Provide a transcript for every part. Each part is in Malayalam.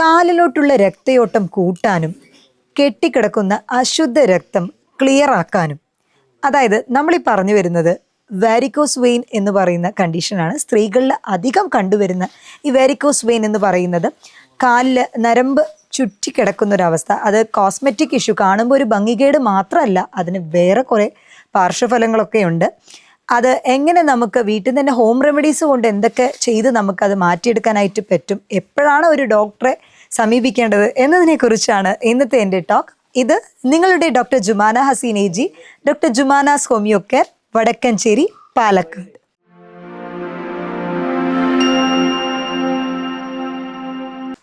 കാലിലോട്ടുള്ള രക്തയോട്ടം കൂട്ടാനും കെട്ടിക്കിടക്കുന്ന അശുദ്ധ രക്തം ക്ലിയർ ആക്കാനും. അതായത് നമ്മൾ ഈ പറഞ്ഞു വരുന്നത് വാരിക്കോസ് വെയിൻ എന്ന് പറയുന്ന കണ്ടീഷനാണ് സ്ത്രീകളിൽ അധികം കണ്ടുവരുന്ന ഈ വാരിക്കോസ് വെയിൻ എന്ന് പറയുന്നത് കാലിൽ നരമ്പ് ചുറ്റിക്കിടക്കുന്ന ഒരവസ്ഥ അത് കോസ്മെറ്റിക് ഇഷ്യൂ കാണുമ്പോൾ ഒരു ഭംഗികേട് മാത്രമല്ല അതിന് വേറെ കുറേ പാർശ്വഫലങ്ങളൊക്കെ ഉണ്ട്. അത് എങ്ങനെ നമുക്ക് വീട്ടിൽ തന്നെ ഹോം റെമഡീസ് കൊണ്ട് എന്തൊക്കെ ചെയ്ത് നമുക്കത് മാറ്റിയെടുക്കാനായിട്ട് പറ്റും? എപ്പോഴാണ് ഒരു ഡോക്ടറെ സമീപിക്കേണ്ടത് എന്നതിനെക്കുറിച്ചാണ് ഇന്നത്തെ എന്റെ ടോക്ക് ഇത് നിങ്ങളുടെ doctor Jumana Haseen AG doctor Jumana's homeo care Vadakkanchery Palakkad.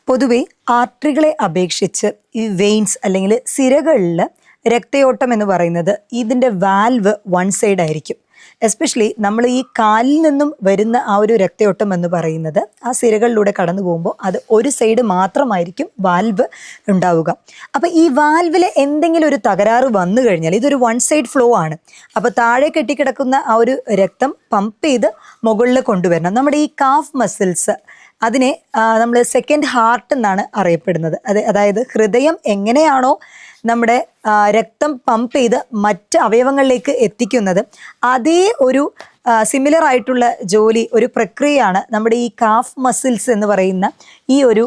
പൊതുവെ ആർട്ടറികളെ അപേക്ഷിച്ച് ഈ വെയിൻസ് അല്ലെങ്കിൽ സിരകളിൽ രക്തയോട്ടം എന്ന് പറയുന്നത് ഇതിന്റെ വാൽവ് വൺ സൈഡ് ആയിരിക്കും. എസ്പെഷ്യലി നമ്മൾ ഈ കാലിൽ നിന്നും വരുന്ന ആ ഒരു രക്തയോട്ടം എന്ന് പറയുന്നത് ആ സിരകളിലൂടെ കടന്നു പോകുമ്പോൾ അത് ഒരു സൈഡ് മാത്രമായിരിക്കും വാൽവ് ഉണ്ടാവുക. അപ്പോൾ ഈ വാൽവിൽ എന്തെങ്കിലും ഒരു തകരാറ് വന്നു കഴിഞ്ഞാൽ ഇതൊരു വൺ സൈഡ് ഫ്ലോ ആണ്. അപ്പോൾ താഴെ കെട്ടിക്കിടക്കുന്ന ആ ഒരു രക്തം പമ്പ് ചെയ്ത് മുകളിൽ കൊണ്ടുവരണം. നമ്മുടെ ഈ കാഫ് മസിൽസ് അതിനെ നമ്മൾ സെക്കൻഡ് ഹാർട്ട് എന്നാണ് അറിയപ്പെടുന്നത്. അത് അതായത് ഹൃദയം എങ്ങനെയാണോ നമ്മുടെ രക്തം പമ്പ് ചെയ്ത് മറ്റ് അവയവങ്ങളിലേക്ക് എത്തിക്കുന്നത്. അതേ ഒരു സിമിലർ ആയിട്ടുള്ള ജോലി ഒരു പ്രക്രിയയാണ് നമ്മുടെ ഈ കാഫ് മസിൽസ് എന്ന് പറയുന്ന ഈ ഒരു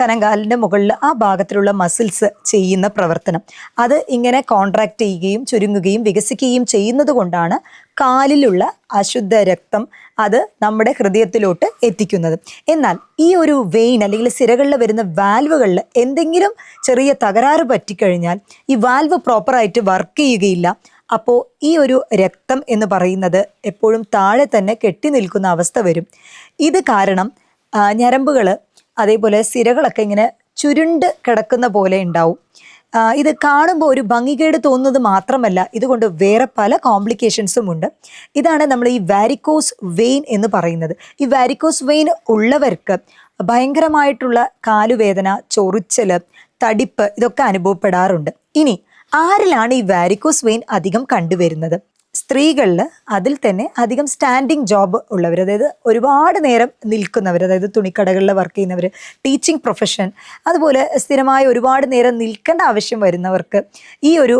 കനങ്കാലിന്റെ മുകളിൽ ആ ഭാഗത്തിലുള്ള മസിൽസ് ചെയ്യുന്ന പ്രവർത്തനം. അത് ഇങ്ങനെ കോൺട്രാക്ട് ചെയ്യുകയും ചുരുങ്ങുകയും വികസിക്കുകയും ചെയ്യുന്നത് കൊണ്ടാണ് കാലിലുള്ള അശുദ്ധ രക്തം അത് നമ്മുടെ ഹൃദയത്തിലോട്ട് എത്തിക്കുന്നത്. എന്നാൽ ഈ ഒരു വെയിൻ അല്ലെങ്കിൽ സിരകളിൽ വരുന്ന വാൽവുകളിൽ എന്തെങ്കിലും ചെറിയ തകരാറ് പറ്റിക്കഴിഞ്ഞാൽ ഈ വാൽവ് പ്രോപ്പറായിട്ട് വർക്ക് ചെയ്യുകയില്ല. അപ്പോൾ ഈ ഒരു രക്തം എന്ന് പറയുന്നത് എപ്പോഴും താഴെ തന്നെ കെട്ടി നിൽക്കുന്ന അവസ്ഥ വരും. ഇത് കാരണം ഞരമ്പുകൾ അതേപോലെ സിരകളൊക്കെ ഇങ്ങനെ ചുരുണ്ട് കിടക്കുന്ന പോലെ ഉണ്ടാവും. ഇത് കാണുമ്പോൾ ഒരു ഭംഗികേട് തോന്നുന്നത് മാത്രമല്ല ഇതുകൊണ്ട് വേറെ പല കോംപ്ലിക്കേഷൻസും ഉണ്ട്. ഇതാണ് നമ്മൾ ഈ വാരിക്കോസ് വെയിൻ എന്ന് പറയുന്നത്. ഈ വാരിക്കോസ് വെയിൻ ഉള്ളവർക്ക് ഭയങ്കരമായിട്ടുള്ള കാലുവേദന ചൊറിച്ചൽ തടിപ്പ് ഇതൊക്കെ അനുഭവപ്പെടാറുണ്ട്. ഇനി ആരിലാണ് ഈ വാരിക്കോസ് വെയിൻ അധികം കണ്ടുവരുന്നത്? സ്ത്രീകളിൽ അതിൽ തന്നെ അധികം സ്റ്റാൻഡിങ് ജോബ് ഉള്ളവർ അതായത് ഒരുപാട് നേരം നിൽക്കുന്നവർ അതായത് തുണിക്കടകളിൽ വർക്ക് ചെയ്യുന്നവർ ടീച്ചിങ് പ്രൊഫഷൻ അതുപോലെ സ്ഥിരമായി ഒരുപാട് നേരം നിൽക്കേണ്ട ആവശ്യം വരുന്നവർക്ക് ഈ ഒരു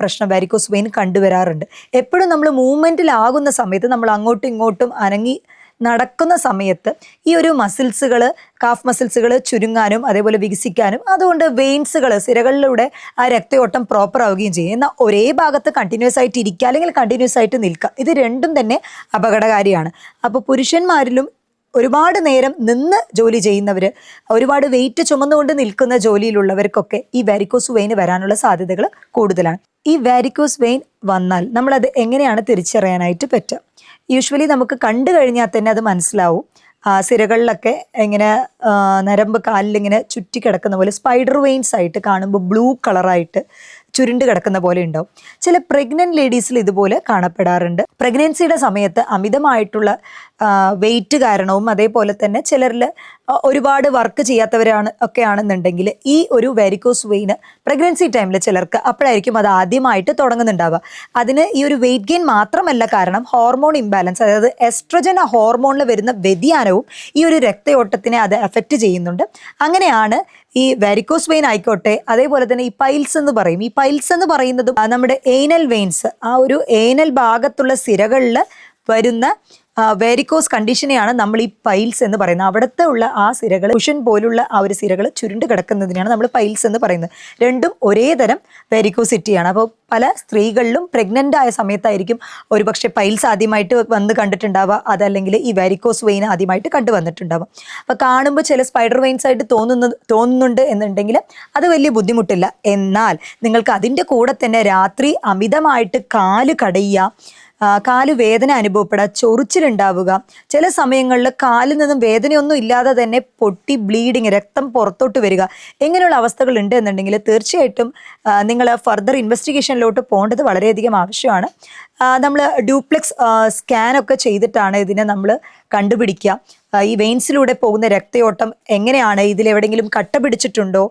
പ്രശ്നം വാരിക്കോസ് വെയിൻ കണ്ടുവരാറുണ്ട്. എപ്പോഴും നമ്മൾ മൂവ്മെന്റിലാകുന്ന സമയത്ത് നമ്മൾ അങ്ങോട്ടും ഇങ്ങോട്ടും അനങ്ങി നടക്കുന്ന സമയത്ത് ഈ ഒരു മസിൽസുകൾ കാഫ് മസിൽസുകൾ ചുരുങ്ങാനും അതേപോലെ വികസിക്കാനും അതുകൊണ്ട് വെയിൻസുകൾ സിരകളിലൂടെ ആ രക്തയോട്ടം പ്രോപ്പർ ആവുകയും ചെയ്യും. എന്നാൽ ഒരേ ഭാഗത്ത് കണ്ടിന്യൂസ് ആയിട്ട് ഇരിക്കുക അല്ലെങ്കിൽ കണ്ടിന്യൂസ് ആയിട്ട് നിൽക്കുക ഇത് രണ്ടും തന്നെ അപകടകാരിയാണ്. അപ്പോൾ പുരുഷന്മാരിലും ഒരുപാട് നേരം നിന്ന് ജോലി ചെയ്യുന്നവർ ഒരുപാട് വെയിറ്റ് ചുമന്നുകൊണ്ട് നിൽക്കുന്ന ജോലിയിലുള്ളവർക്കൊക്കെ ഈ വാരിക്കോസ് വെയിന് വരാനുള്ള സാധ്യതകൾ കൂടുതലാണ്. ഈ വാരിക്കോസ് വെയിൻ വന്നാൽ നമ്മളത് എങ്ങനെയാണ് തിരിച്ചറിയാനായിട്ട് പറ്റുക? യൂഷ്വലി നമുക്ക് കണ്ടു കഴിഞ്ഞാൽ തന്നെ അത് മനസ്സിലാവും. സിരകളിലൊക്കെ ഇങ്ങനെ നരമ്പ് നരമ്പ് കാലിലിങ്ങനെ ചുറ്റി കിടക്കുന്ന പോലെ സ്പൈഡർ വെയിൻസ് ആയിട്ട് കാണുമ്പോൾ ബ്ലൂ കളറായിട്ട് ചുരുണ്ട് കിടക്കുന്ന പോലെ ഉണ്ടാവും. ചില പ്രഗ്നന്റ് ലേഡീസിൽ ഇതുപോലെ കാണപ്പെടാറുണ്ട്. പ്രഗ്നൻസിയുടെ സമയത്ത് അമിതമായിട്ടുള്ള വെയിറ്റ് കാരണവും അതേപോലെ തന്നെ ചിലരിൽ ഒരുപാട് വർക്ക് ചെയ്യാത്തവരാണ് ഒക്കെ ആണെന്നുണ്ടെങ്കിൽ ഈ ഒരു വെരിക്കോസ് വെയിന് പ്രഗ്നൻസി ടൈമിൽ ചിലർക്ക് അപ്പോഴായിരിക്കും അത് ആദ്യമായിട്ട് തുടങ്ങുന്നുണ്ടാവുക. അതിന് ഈ ഒരു വെയിറ്റ് ഗെയിൻ മാത്രമല്ല കാരണം ഹോർമോൺ ഇംബാലൻസ് അതായത് എസ്ട്രജൻ ഹോർമോണിൽ വരുന്ന വ്യതിയാനവും ഈ ഒരു രക്തയോട്ടത്തിനെ അത് എഫക്റ്റ് ചെയ്യുന്നുണ്ട്. അങ്ങനെയാണ് ഈ വാരിക്കോസ് വെയിൻ ആയിക്കോട്ടെ അതേപോലെ തന്നെ ഈ പൈൽസ് എന്ന് പറയും. ഈ പൈൽസ് എന്ന് പറയുന്നതും നമ്മുടെ ഏനൽ വെയിൻസ് ആ ഒരു ഏനൽ ഭാഗത്തുള്ള സിരകളിൽ വരുന്ന വെരിക്കോസ് കണ്ടീഷനെയാണ് നമ്മൾ ഈ പൈൽസ് എന്ന് പറയുന്നത്. അവിടുത്തെ ഉള്ള ആ സിരകൾ കുഷൻ പോലുള്ള ആ ഒരു സിരകൾ ചുരുണ്ട് കിടക്കുന്നതിനാണ് നമ്മൾ പൈൽസ് എന്ന് പറയുന്നത്. രണ്ടും ഒരേ തരം വേരിക്കോസിറ്റിയാണ് അപ്പോൾ പല സ്ത്രീകളിലും പ്രഗ്നന്റ് ആയ സമയത്തായിരിക്കും ഒരുപക്ഷെ പൈൽസ് ആദ്യമായിട്ട് വന്ന് കണ്ടിട്ടുണ്ടാവുക അതല്ലെങ്കിൽ ഈ വേരിക്കോസ് വെയിൻ ആദ്യമായിട്ട് കണ്ടു വന്നിട്ടുണ്ടാവുക അപ്പോൾ കാണുമ്പോൾ ചില സ്പൈഡർ വെയിൻസ് ആയിട്ട് തോന്നുന്ന തോന്നുന്നുണ്ട് എന്നുണ്ടെങ്കിൽ അത് വലിയ ബുദ്ധിമുട്ടില്ല. എന്നാൽ നിങ്ങൾക്ക് അതിന്റെ കൂടെ തന്നെ രാത്രി അമിതമായിട്ട് കാൽ കടയുക കാൽ വേദന അനുഭവപ്പെടുക ചൊറിച്ചിലുണ്ടാവുക. ചില സമയങ്ങളിൽ കാലിൽ നിന്നും വേദനയൊന്നും ഇല്ലാതെ തന്നെ പൊട്ടി ബ്ലീഡിങ് രക്തം പുറത്തോട്ട് വരിക. ഇങ്ങനെയുള്ള അവസ്ഥകൾ ഉണ്ട് എന്നുണ്ടെങ്കിൽ തീർച്ചയായിട്ടും നിങ്ങൾ ഫർദർ ഇൻവെസ്റ്റിഗേഷനിലോട്ട് പോകേണ്ടത് വളരെയധികം ആവശ്യമാണ്. നമ്മൾ ഡ്യൂപ്ലെക്സ് സ്കാനൊക്കെ ചെയ്തിട്ടാണ് ഇതിനെ നമ്മൾ കണ്ടുപിടിക്കുക ഈ വെയിൻസിലൂടെ പോകുന്ന രക്തയോട്ടം എങ്ങനെയാണ്? ഇതിൽ എവിടെയെങ്കിലും കട്ട പിടിച്ചിട്ടുണ്ടോ?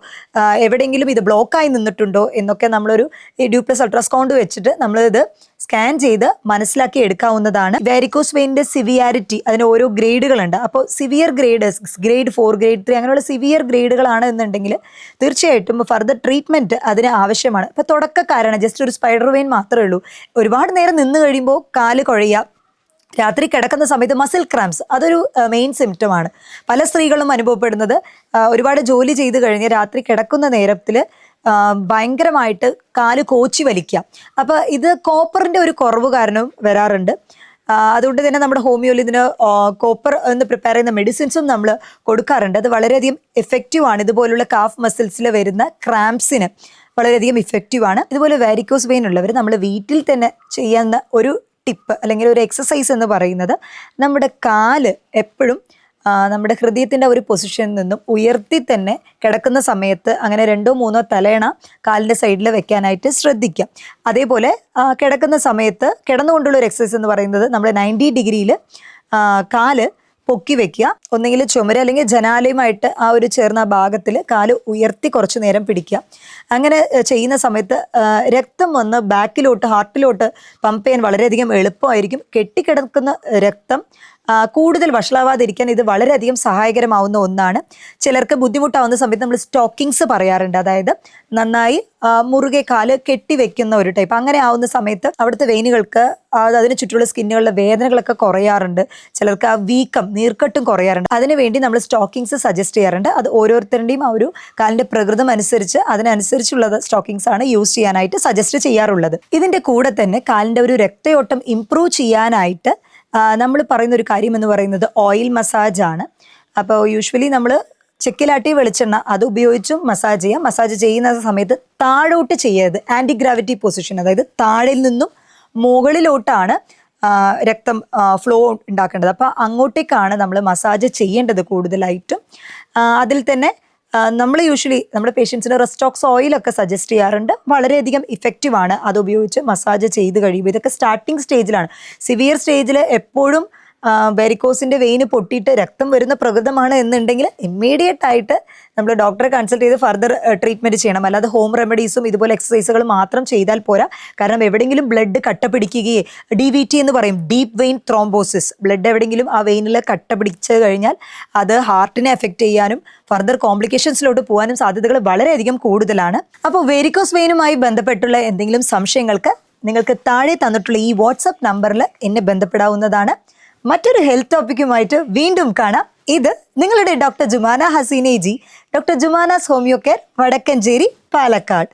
എവിടെയെങ്കിലും ഇത് ബ്ലോക്കായി നിന്നിട്ടുണ്ടോ? എന്നൊക്കെ നമ്മളൊരു ഡ്യൂപ്ലസ് അൾട്രാസൗണ്ട് വെച്ചിട്ട് നമ്മളിത് സ്കാൻ ചെയ്ത് മനസ്സിലാക്കി എടുക്കാവുന്നതാണ്. വാരിക്കോസ് വെയിന്റെ സിവിയാരിറ്റി അതിന് ഓരോ ഗ്രേഡുകളുണ്ട്. അപ്പോൾ severe grade grade four grade three അങ്ങനെയുള്ള സിവിയർ ഗ്രേഡുകളാണ് എന്നുണ്ടെങ്കിൽ തീർച്ചയായിട്ടും ഫർദർ ട്രീറ്റ്മെന്റ് അതിന് ആവശ്യമാണ്. ഇപ്പോൾ തുടക്കക്കാരാണ്. ജസ്റ്റ് ഒരു സ്പൈഡർ വെയിൻ മാത്രമേ ഉള്ളൂ. ഒരുപാട് നേരം നിന്ന് കഴിയുമ്പോൾ കാൽ കുഴയുക. രാത്രി കിടക്കുന്ന സമയത്ത് മസിൽ ക്രാംസ് അതൊരു മെയിൻ സിംറ്റം ആണ്. പല സ്ത്രീകളും അനുഭവപ്പെടുന്നത്. ഒരുപാട് ജോലി ചെയ്ത് കഴിഞ്ഞ് രാത്രി കിടക്കുന്ന നേരത്തിൽ ഭയങ്കരമായിട്ട് കാൽ കോച്ചി വലിക്കുക അപ്പോൾ ഇത് കോപ്പറിന്റെ ഒരു കുറവ് കാരണം വരാറുണ്ട്. അതുകൊണ്ട് തന്നെ നമ്മുടെ ഹോമിയോയിൽ ഇതിന് കോപ്പർ എന്ന് പ്രിപ്പയർ ചെയ്യുന്ന മെഡിസിൻസും നമ്മൾ കൊടുക്കാറുണ്ട്. അത് വളരെയധികം എഫക്റ്റീവ് ആണ്. ഇതുപോലുള്ള കാഫ് മസിൽസിൽ വരുന്ന ക്രാംസിന് വളരെയധികം ഇഫക്റ്റീവ് ആണ്. ഇതുപോലെ വാരിക്കോസ് വെയിൻ ഉള്ളവർ നമ്മൾ വീട്ടിൽ തന്നെ ചെയ്യുന്ന ഒരു ടിപ്പ് അല്ലെങ്കിൽ ഒരു എക്സസൈസ് എന്ന് പറയുന്നത് നമ്മുടെ കാൽ എപ്പോഴും നമ്മുടെ ഹൃദയത്തിന്റെ ഒരു പൊസിഷനിൽ നിന്നും ഉയർത്തി തന്നെ കിടക്കുന്ന സമയത്ത് അങ്ങനെ രണ്ടോ മൂന്നോ തലേണ കാലിന്റെ സൈഡിൽ വെക്കാനായിട്ട് ശ്രദ്ധിക്കാം അതേപോലെ കിടക്കുന്ന സമയത്ത് കിടന്നുകൊണ്ടുള്ള ഒരു എക്സസൈസ് എന്ന് പറയുന്നത് നമ്മുടെ നയന്റി ഡിഗ്രിയിൽ കാൽ പൊക്കി വെക്കുക. ഒന്നെങ്കിൽ ചുമര അല്ലെങ്കിൽ ജനാലയുമായിട്ട് ആ ഒരു ചേർന്ന ഭാഗത്തിൽ കാൽ ഉയർത്തി കുറച്ച് നേരം പിടിക്കുക. അങ്ങനെ ചെയ്യുന്ന സമയത്ത് രക്തം വന്ന് ബാക്കിലോട്ട് ഹാർട്ടിലോട്ട് പമ്പ് ചെയ്യാൻ വളരെയധികം എളുപ്പമായിരിക്കും. കെട്ടിക്കിടക്കുന്ന രക്തം കൂടുതൽ വഷളാവാതിരിക്കാൻ ഇത് വളരെയധികം സഹായകരമാവുന്ന ഒന്നാണ്. ചിലർക്ക് ബുദ്ധിമുട്ടാവുന്ന സമയത്ത് നമ്മൾ സ്റ്റോക്കിങ്സ് പറയാറുണ്ട്. അതായത് നന്നായി മുറുകെ കാൽ കെട്ടിവെക്കുന്ന ഒരു ടൈപ്പ് അങ്ങനെ ആവുന്ന സമയത്ത് അവിടുത്തെ വെയിനുകൾക്ക് അതിന് ചുറ്റുമുള്ള സ്കിന്നുകളിലെ വേദനകളൊക്കെ കുറയാറുണ്ട്. ചിലർക്ക് ആ വീക്കം നീർക്കെട്ടും കുറയാറുണ്ട്. അതിനുവേണ്ടി നമ്മൾ സ്റ്റോക്കിങ്സ് സജസ്റ്റ് ചെയ്യാറുണ്ട്. അത് ഓരോരുത്തരുടെയും ആ ഒരു കാലിന്റെ പ്രകൃതം അനുസരിച്ച് അതിനനുസരിച്ചുള്ള സ്റ്റോക്കിങ്സ് ആണ് യൂസ് ചെയ്യാനായിട്ട് സജസ്റ്റ് ചെയ്യാറുള്ളത്. ഇതിന്റെ കൂടെ തന്നെ കാലിന്റെ ഒരു രക്തയോട്ടം ഇംപ്രൂവ് ചെയ്യാനായിട്ട് നമ്മൾ പറയുന്ന ഒരു കാര്യം എന്ന് പറയുന്നത് ഓയിൽ മസാജ് ആണ്. അപ്പോൾ യൂഷ്വലി നമ്മൾ ചെക്കിലാട്ടി വെളിച്ചെണ്ണ അത് ഉപയോഗിച്ചും മസാജ് ചെയ്യാം. മസാജ് ചെയ്യുന്ന സമയത്ത് താഴോട്ട് ചെയ്യരുത്. ആന്റി ഗ്രാവിറ്റി പൊസിഷൻ അതായത് താഴിൽ നിന്നും മുകളിലോട്ടാണ് രക്തം ഫ്ലോ ഉണ്ടാക്കേണ്ടത്. അപ്പോൾ അങ്ങോട്ടേക്കാണ് നമ്മൾ മസാജ് ചെയ്യേണ്ടത് കൂടുതലായിട്ടും. അതിൽ തന്നെ നമ്മൾ യൂഷ്വലി നമ്മുടെ പേഷ്യൻസിന് റെസ്റ്റോക്സ് ഓയിലൊക്കെ സജസ്റ്റ് ചെയ്യാറുണ്ട്. വളരെയധികം ഇഫക്റ്റീവ് ആണ്. അത് ഉപയോഗിച്ച് മസാജ് ചെയ്ത് കഴിയുമ്പോൾ ഇതൊക്കെ സ്റ്റാർട്ടിങ് സ്റ്റേജിലാണ് സിവിയർ സ്റ്റേജിൽ എപ്പോഴും വെരിക്കോസിന്റെ വെയിന് പൊട്ടിയിട്ട് രക്തം വരുന്ന പ്രകൃതമാണ് എന്നുണ്ടെങ്കിൽ ഇമ്മീഡിയറ്റ് ആയിട്ട് നമ്മൾ ഡോക്ടറെ കൺസൾട്ട് ചെയ്ത് ഫർദർ ട്രീറ്റ്മെന്റ് ചെയ്യണം. അല്ലാതെ ഹോം റെമഡീസും ഇതുപോലെ എക്സസൈസുകൾ മാത്രം ചെയ്താൽ പോരാ. കാരണം എവിടെയെങ്കിലും ബ്ലഡ് കട്ട പിടിക്കുകയെ ഡി വി ടി എന്ന് പറയും ഡീപ്പ് വെയിൻ ത്രോംബോസിസ് ബ്ലഡ് എവിടെയെങ്കിലും ആ വെയിനിൽ കട്ട പിടിച്ച് കഴിഞ്ഞാൽ അത് ഹാർട്ടിനെ എഫക്റ്റ് ചെയ്യാനും ഫർദർ കോംപ്ലിക്കേഷൻസിലോട്ട് പോകാനും സാധ്യതകൾ വളരെയധികം കൂടുതലാണ്. അപ്പോൾ വെരിക്കോസ് വെയിനുമായി ബന്ധപ്പെട്ടുള്ള എന്തെങ്കിലും സംശയങ്ങൾക്ക് നിങ്ങൾക്ക് താഴെ തന്നിട്ടുള്ള ഈ വാട്സപ്പ് നമ്പറിൽ എന്നെ ബന്ധപ്പെടാവുന്നതാണ്. മറ്റൊരു ഹെൽത്ത് ടോപ്പിക്കുമായിട്ട് വീണ്ടും കാണാം. ഇത് നിങ്ങളുടെ doctor Jumana ഹസീനേജി doctor Jumana's homeo care Vadakkanchery Palakkad.